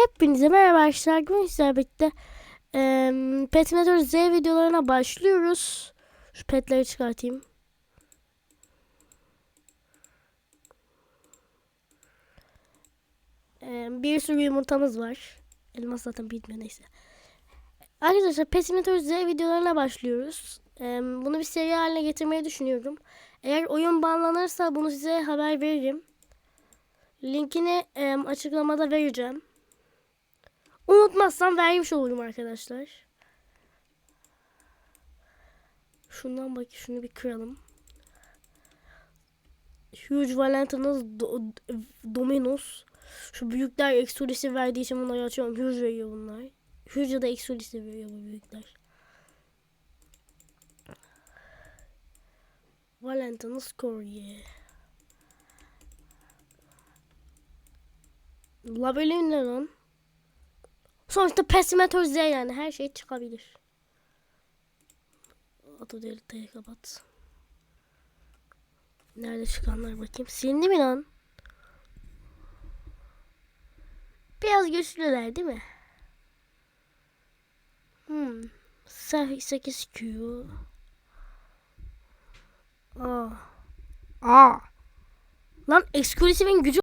Hepinize merhaba arkadaşlar. Bugün sizlerle birlikte eee Petinator Z videolarına başlıyoruz. Şu petleri çıkartayım. Eee, bir sürü yumurtamız var. Elmas zaten bitmiyor neyse. Arkadaşlar Petinator Z videolarına başlıyoruz. Eee, bunu bir seri haline getirmeyi düşünüyorum. Eğer oyun banlanırsa bunu size haber veririm. Linkini eee, açıklamada vereceğim. Unutmazsam vermiş olurum arkadaşlar. Şundan bak şunu bir kıralım. Huge Valentinus Do- Dominus. Şu büyükler eksolisi verdiği için bunları açıyorum. Huge veriyor bunlar. Huge da eksolisi veriyor bu büyükler. Valentinus Corrie. Labelin ne lan? Sonuçta pesimetor Z yani her şey çıkabilir. Auto delta'yı kapat. Nerede çıkanlar bakayım. Silindi mi lan? Biraz güçlüler değil mi? Hmm. 8 Q. Aa. Aa. Lan eksklusifin gücü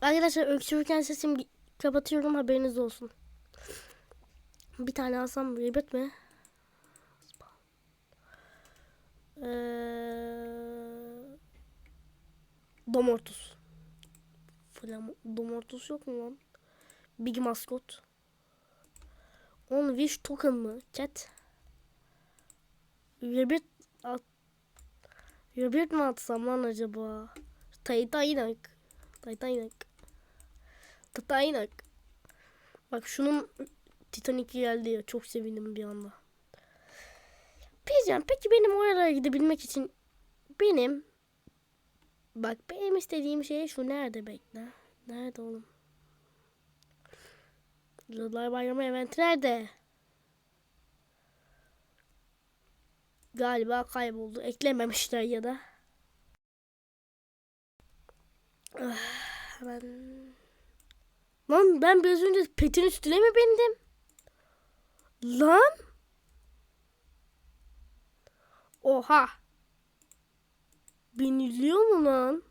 Arkadaşlar öksürürken sesimi kapatıyorum haberiniz olsun. Bir tane alsam ribet mi? Ee, Domortus. Flam Domortus yok mu lan? Big Mascot. On Wish Token mı? Chat. Rabbit at. Rabbit mi atsam lan acaba? Titanic. Titanic. Titanic. Bak şunun Titanic geldi ya. Çok sevindim bir anda. Diyeceğim peki benim oralara gidebilmek için benim bak benim istediğim şey şu nerede bekle. Nerede oğlum? Yıllar Bayramı eventi nerede? Galiba kayboldu. Eklememişler ya da. Ah, ben... Lan ben biraz önce petin üstüne mi bindim? Lan? Oha. Biniliyor mu lan?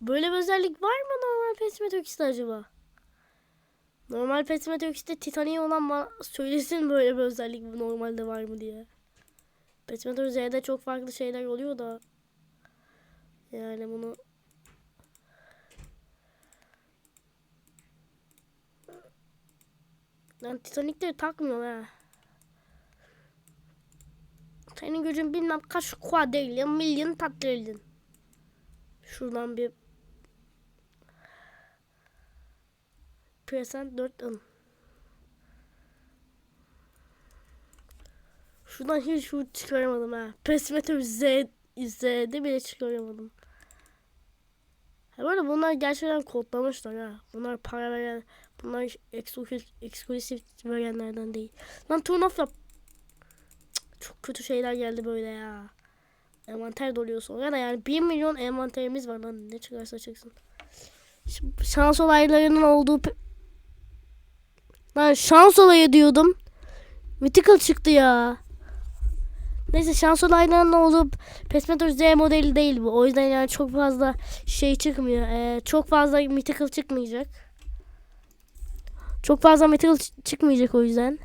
Böyle bir özellik var mı normal Pet Meteorix'te acaba? Normal Pet Meteorix'te Titanic olan bana söylesin böyle bir özellik normalde var mı diye. Pet Meteorix'te çok farklı şeyler oluyor da. Yani bunu Lan Titanic'leri takmıyor ha. Senin gücün bilmem kaç quadrillion, milyon tatrillion. Şuradan bir Present 4 ın. Şuradan hiç şu çıkaramadım ha. Pesmeter Z Z'de bile çıkaramadım. Ha bu arada bunlar gerçekten kodlamışlar ha. Bunlar para veren, bunlar eksklusif, eksklusif verenlerden değil. Lan turn off yap. Çok kötü şeyler geldi böyle ya. Envanter doluyor sonra da yani 1 milyon envanterimiz var lan ne çıkarsa çıksın. Ş- Şans olaylarının olduğu Lan şans olayı diyordum. Mythical çıktı ya. Neyse şans olaylarının olduğu Pesmetor Z modeli değil bu. O yüzden yani çok fazla şey çıkmıyor. Ee, çok fazla Mythical çıkmayacak. Çok fazla ç- çıkmayacak o yüzden.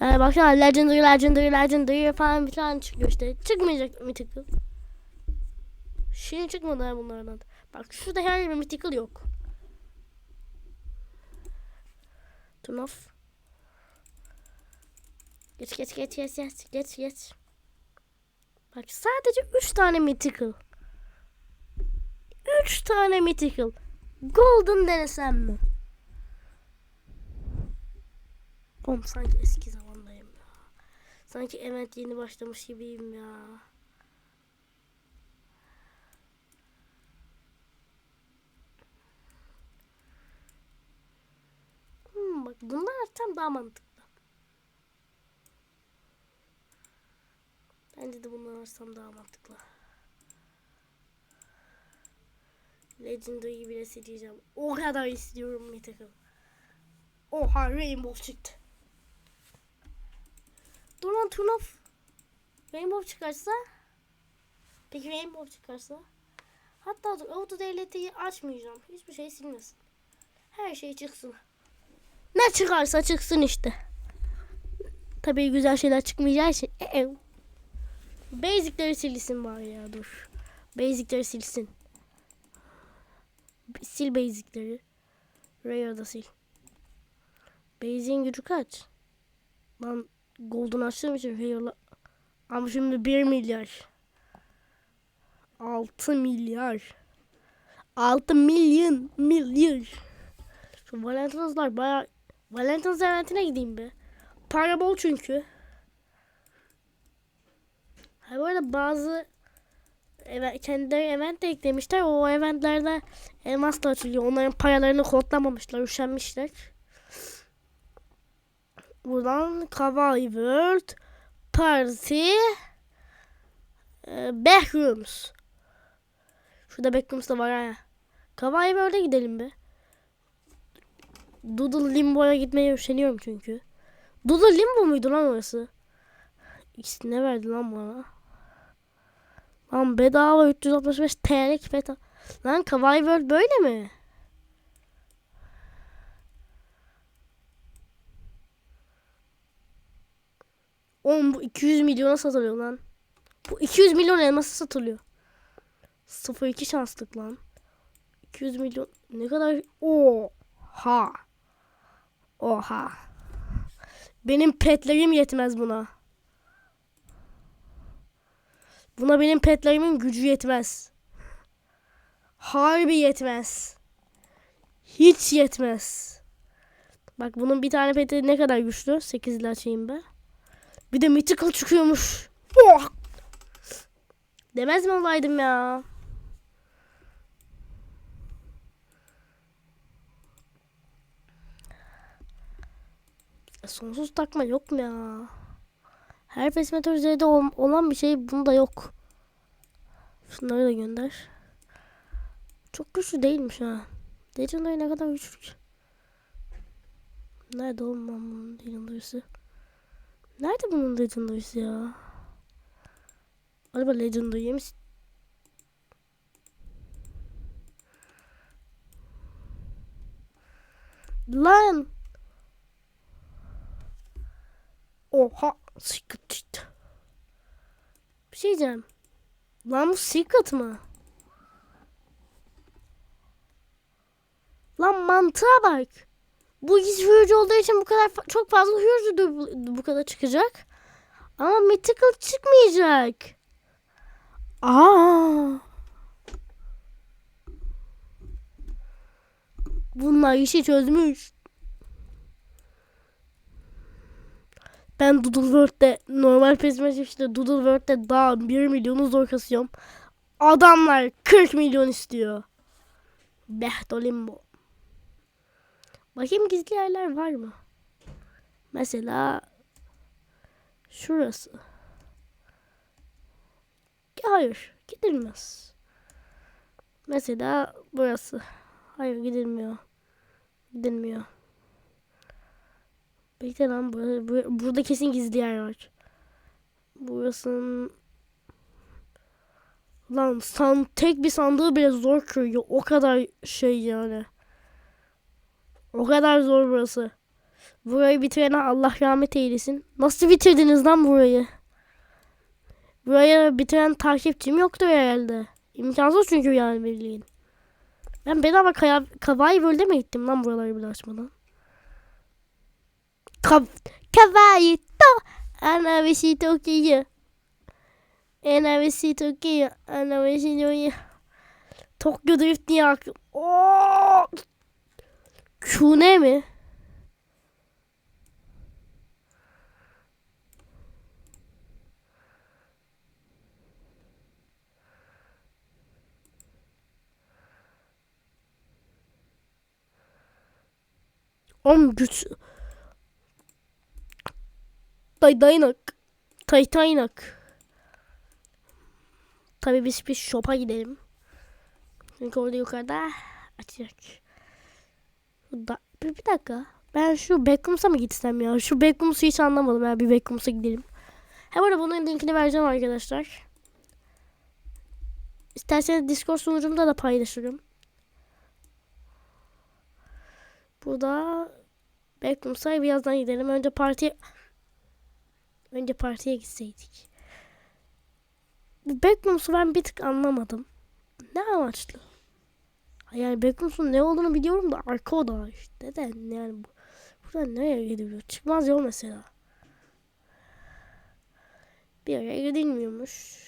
Yani baksana Legendary, Legendary, Legendary falan bir tane çıkıyor işte. Çıkmayacak Mythical. Şey çıkmadı ha bunlardan. Bak şurada herhangi bir Mythical yok. Turn off. Geç geç geç geç geç geç geç. Bak sadece 3 tane mythical. 3 tane mythical. Golden denesem mi? Oğlum sanki eski zamandayım ya. Sanki event yeni başlamış gibiyim ya. Hmm, bak bunlar tam daha mantıklı. Bence de bunları alsam daha mantıklı. Legendary'i bile sileceğim. O kadar istiyorum Mythical. Oha Rainbow çıktı. Dur lan turn off. Rainbow çıkarsa. Peki Rainbow çıkarsa. Hatta dur Auto Delete'yi açmayacağım. Hiçbir şey silmesin. Her şey çıksın. Ne çıkarsa çıksın işte. Tabii güzel şeyler çıkmayacağı için. Ee, Basic'leri silsin bari ya dur. Basic'leri silsin. Sil basic'leri. Rare'da sil. Basic'in gücü kaç? Lan Golden açtığım için Rare'la... Ama şimdi 1 milyar. 6 milyar. 6 milyon milyar. Şu Valentine's'lar baya... Valentine's eventine gideyim be. Para bol çünkü. Ha bu arada bazı evet, kendileri event de eklemişler. O eventlerde elmas da açılıyor. Onların paralarını kodlamamışlar. Üşenmişler. Buradan World Party e, Backrooms. Şurada Backrooms da var ha. Kawaii World'e gidelim be. Doodle Limbo'ya gitmeye üşeniyorum çünkü. Doodle Limbo muydu lan orası? İkisi ne verdi lan bana? Lan bedava 365 TL'lik beta. Lan Kawaii World böyle mi? Oğlum bu 200 milyona satılıyor lan. Bu 200 milyon elması satılıyor. 0-2 şanslık lan. 200 milyon ne kadar? Oha. Oha. Benim petlerim yetmez buna. Buna benim petlerimin gücü yetmez. Harbi yetmez. hiç yetmez. Bak bunun bir tane peti ne kadar güçlü? 8 ile açayım be. Bir de mythical çıkıyormuş. Oh! Demez mi olaydım ya? Sonsuz takma yok mu ya? Her pesimetre üzerinde ol- olan bir şey bunda yok. Şunları da gönder. Çok güçlü değilmiş ha. Legendary ne kadar güçlü? Nerede oğlum lan bunun Legendary'si? Nerede bunun Legendary'si ya? Acaba Legendary'ye mi? Lan! Oha! Secret çıktı. Bir şey diyeceğim. Lan bu secret mı? Lan mantığa bak. Bu hiç hürcü olduğu için bu kadar fa- çok fazla hürcü bu, bu kadar çıkacak. Ama mythical çıkmayacak. Aa. Bunlar işi çözmüş. Ben Doodle World'de normal pesime işte Doodle World'de daha 1 milyonu zor kasıyorum. Adamlar 40 milyon istiyor. Behtolimbo. Bakayım gizli yerler var mı? Mesela şurası. Hayır, gidilmez. Mesela burası. Hayır, gidilmiyor. Gidilmiyor. Bekle lan burada, bu- burada kesin gizli yer var. Burasının Lan san, tek bir sandığı bile zor kırıyor. O kadar şey yani. O kadar zor burası. Burayı bitirene Allah rahmet eylesin. Nasıl bitirdiniz lan burayı? Burayı bitiren takipçim yoktur herhalde. İmkansız çünkü yani bildiğin. Ben bedava kaya, Kavai World'e mi gittim lan buraları bile açmadan? Kav Kavai to Ana visito kiyo Ana visito kiyo Ana visito kiyo Tokyo Drift niye aklım? Oo! Q ne mi? Oğlum güç... Day daynak. Taytaynak. Tabii biz bir shop'a gidelim. Çünkü orada yukarıda açacak. Da, bir, bir dakika. Ben şu Beckhams'a mı gitsem ya? Şu Beckhams'ı hiç anlamadım. Ya bir Beckhams'a gidelim. Hem arada bunun linkini vereceğim arkadaşlar. İsterseniz Discord sunucumda da paylaşırım. Burada Beckhams'a birazdan gidelim. Önce parti Önce partiye gitseydik. Beckhams'ı ben bir tık anlamadım. Ne amaçlı? Yani Beckhams'ın ne olduğunu biliyorum da arka oda işte. Neden yani bu? Buradan nereye gidiyor? Çıkmaz yol mesela. Bir yere gidilmiyormuş.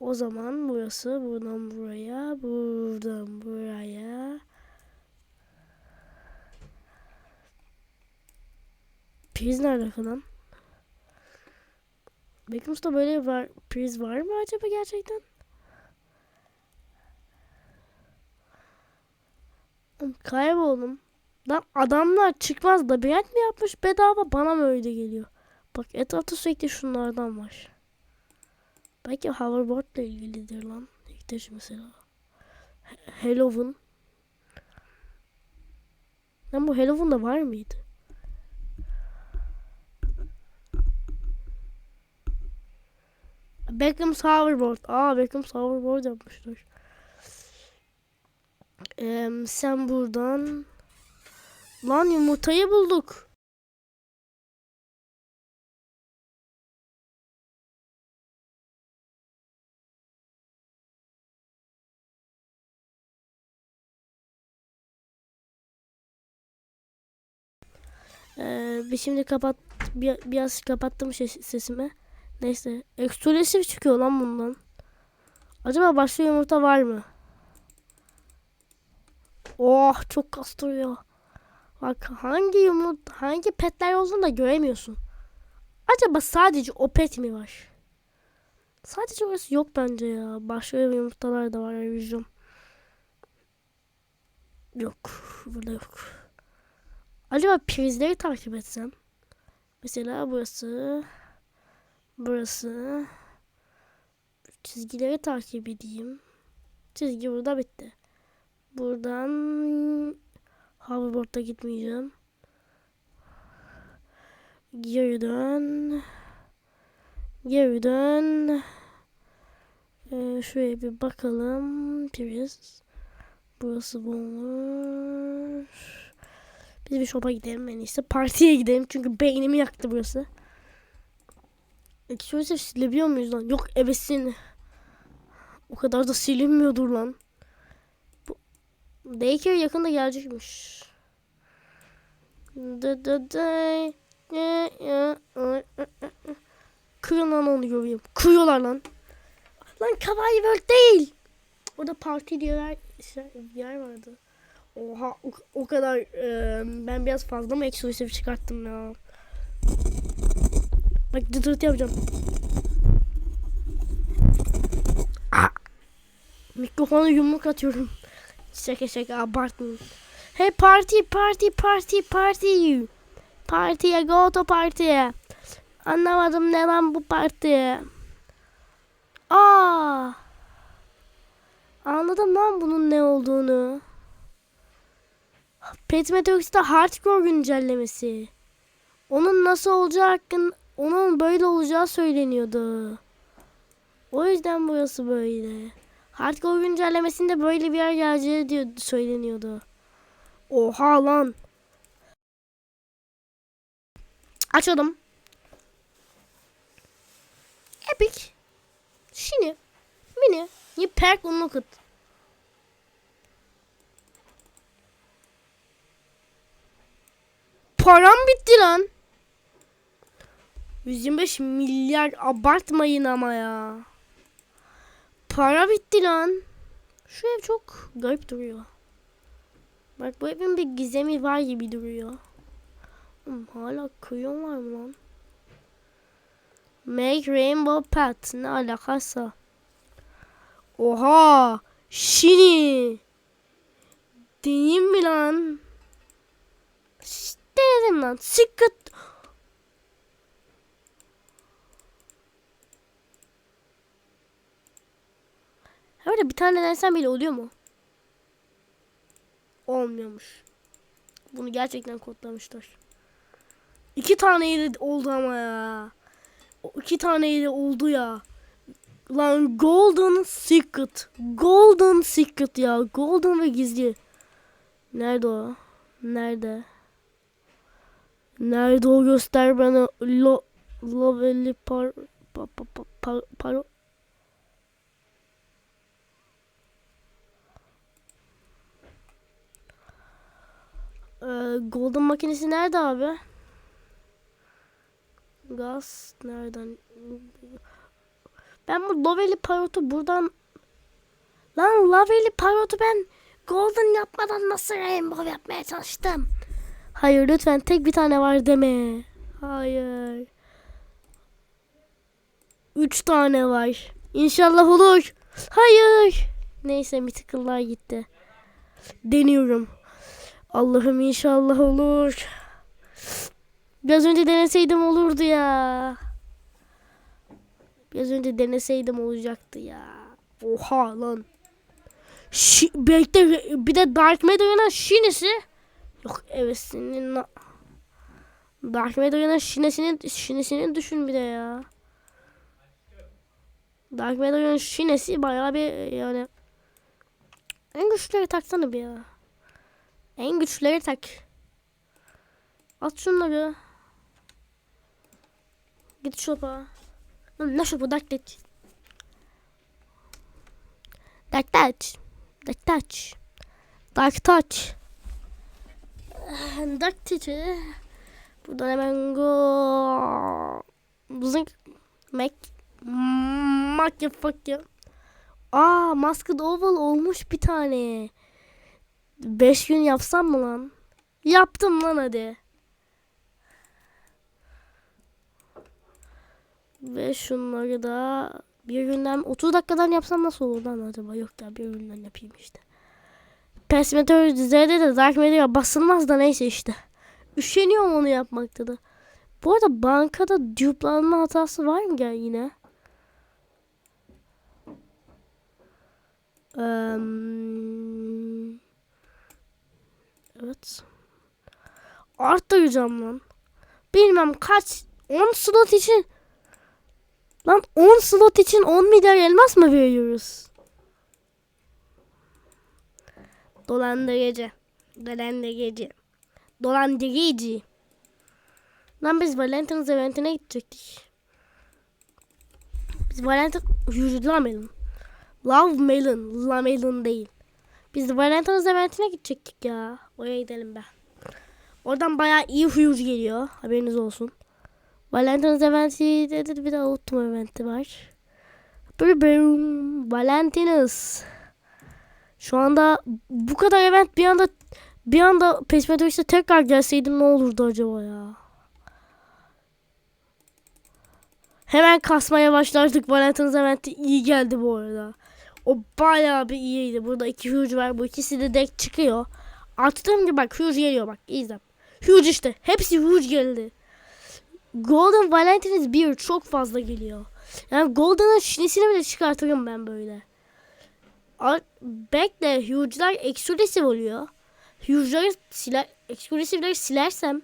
O zaman burası buradan buraya, buradan buraya. Priz nerede falan? Beckhams'ta böyle var, priz var mı acaba gerçekten? Kayboldum. Lan adamlar çıkmaz labirent mi yapmış bedava bana mı öyle geliyor? Bak etrafta sürekli şunlardan var. Belki hoverboardla ilgilidir lan. İhtiyaç mesela. Halloween. Lan bu Halloween'da var mıydı? Beckham's hoverboard. Aa Beckham's hoverboard yapmışlar. Eee, sen buradan... Lan yumurtayı bulduk. Ee, bir şimdi kapat bir, biraz kapattım ses- sesimi. Neyse. Eksklusif çıkıyor lan bundan. Acaba başka yumurta var mı? Oh çok kastırıyor. Bak hangi yumurt, hangi petler olduğunu da göremiyorsun. Acaba sadece o pet mi var? Sadece orası yok bence ya. Başka yumurtalar da var arayacağım. Yok. Burada yok. Acaba prizleri takip etsem? Mesela burası. Burası. Çizgileri takip edeyim. Çizgi burada bitti. Buradan hoverboard'a gitmeyeceğim. Geri dön. Geri dön. Ee, şuraya bir bakalım. Priz. Burası bomboş. Biz bir shop'a gidelim en iyisi. Partiye gidelim çünkü beynimi yaktı burası. Ekşi silebiliyor muyuz lan? Yok ebesin. O kadar da silinmiyordur lan. Daycare yakında gelecekmiş. Dı dı dı. Kırın lan onu göreyim. Kırıyorlar lan. Lan Kawaii World değil. Orada parti diye yer, şey, yer vardı. Oha o, o kadar e, ben biraz fazla mı eksklusif çıkarttım ya. Bak dıdırt yapacağım. Aa! Mikrofona yumruk atıyorum. Şaka şaka abartmayın. Hey party party party party. Partiye go to partiye. Anlamadım ne lan bu parti. Aa! Anladım lan bunun ne olduğunu. Pet Meteox'ta hardcore güncellemesi. Onun nasıl olacağı hakkında onun böyle olacağı söyleniyordu. O yüzden burası böyle. Hardcore güncellemesinde böyle bir yer geleceği diyor, söyleniyordu. Oha lan. Açalım. Epic. Şimdi. Mini. Ni perk unlocked. Param bitti lan. 125 milyar abartmayın ama ya. Para bitti lan. Şu ev çok garip duruyor. Bak bu evin bir gizemi var gibi duruyor. Hmm, hala kıyım var mı lan? Make Rainbow Path ne alakası? Oha! Şini! Deneyim mi lan? Denedim lan. Sıkıt. Öyle bir tane denesem bile oluyor mu? Olmuyormuş. Bunu gerçekten kodlamışlar. İki taneyle oldu ama ya. O iki taneyle oldu ya. Lan Golden Secret. Golden Secret ya. Golden ve gizli. Nerede o? Nerede? Nerede o göster bana. Lo Lovely par pa, pa, pa, pa, Ee, Golden makinesi nerede abi? Gaz nereden? Ben bu Lovely Parrot'u buradan... Lan Lovely Parrot'u ben Golden yapmadan nasıl Rainbow yapmaya çalıştım? Hayır lütfen tek bir tane var deme. Hayır. Üç tane var. İnşallah olur. Hayır. Neyse mythical'lar gitti. Deniyorum. Allah'ım inşallah olur. Biraz önce deneseydim olurdu ya. Biraz önce deneseydim olacaktı ya. Oha lan. Şi, bekle bir de Dark Matters şinesi. Yok evet senin Dark Matter'ın şinesini şinesini düşün bir de ya. Dark Matter'ın şinesi bayağı bir yani en güçleri taksana bir ya. En güçleri tak. At şunları. Git. Lan Ne shop'u Dark Touch. Dark Touch. Dark Touch. Dark Touch. Dark Touch'ı. Buradan hemen go. Zınk. Mac. Mac fuck ya. Aa Masked Oval olmuş bir tane. 5 gün yapsam mı lan? Yaptım lan hadi. Ve şunları da bir günden 30 dakikadan yapsam nasıl olur lan acaba? Yok ya bir günden yapayım işte. Pesmeteor Z'de de Dark Matter basılmaz da neyse işte. Üşeniyorum onu yapmakta da. Bu arada bankada dupe'lanma hatası var mı ya yine? Eee, evet. Arttıracağım lan. Bilmem kaç 10 slot için Lan 10 slot için 10 milyar elmas mı veriyoruz? Dolandırıcı. Dolandırıcı. Dolandırıcı. Lan biz Valentine's eventine gidecektik. Biz Valentine... Yürü la Melon. Love Melon. La Melon değil. Biz Valentine's eventine gidecektik ya. Oraya gidelim be. Oradan bayağı iyi huyuz geliyor. Haberiniz olsun. Valentine's eventi dedi bir de Autumn eventi var. Brum, Valentine's. Şu anda bu kadar event bir anda bir anda Pesmetrix'e tekrar gelseydim ne olurdu acaba ya? Hemen kasmaya başlardık. Valentine's eventi iyi geldi bu arada. O bayağı bir iyiydi. Burada iki huge var. Bu ikisi de deck çıkıyor. Arttığım gibi bak huge geliyor bak. İzle. Huge işte. Hepsi huge geldi. Golden Valentine's bir çok fazla geliyor. Yani Golden'ın şinesini bile çıkartırım ben böyle. Bekle Huge'lar exclusive oluyor. Huge'ları siler, exclusive'ları silersem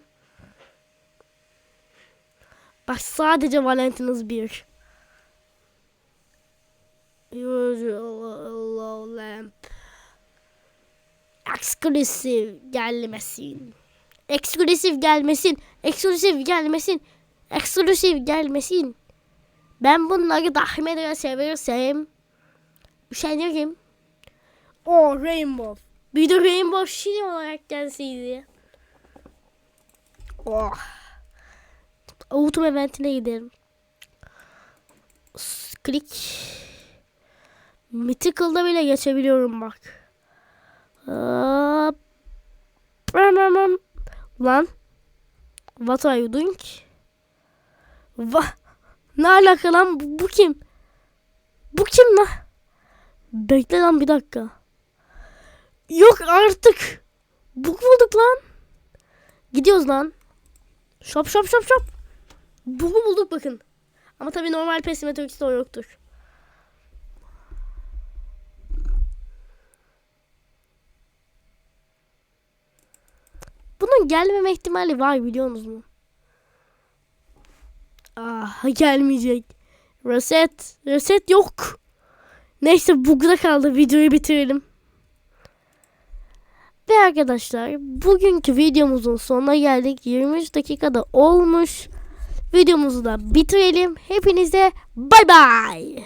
Bak sadece Valentine's bir. Huge Low Lamp Exclusive gelmesin. Eksklusif gelmesin. Eksklusif gelmesin. Eksklusif gelmesin. Ben bunları tahmin seversem üşenirim. O Rainbow. Bir de Rainbow Shield olarak gelseydi. Oh. Autumn eventine gidelim. Klik. Mythical'da bile geçebiliyorum bak. Hop. Lan. What are you doing? Va ne alaka lan? Bu, bu kim? Bu kim lan? Bekle lan bir dakika. Yok artık. Bu bulduk lan. Gidiyoruz lan. Şop şop şop şop. Bugu bulduk bakın. Ama tabii normal pesimetrikste o yoktur. Bunun gelmeme ihtimali var biliyor musunuz? Ah gelmeyecek. Reset. Reset yok. Neyse bug'da kaldı. Videoyu bitirelim. Ve arkadaşlar bugünkü videomuzun sonuna geldik. 23 dakikada olmuş. Videomuzu da bitirelim. Hepinize bay bay.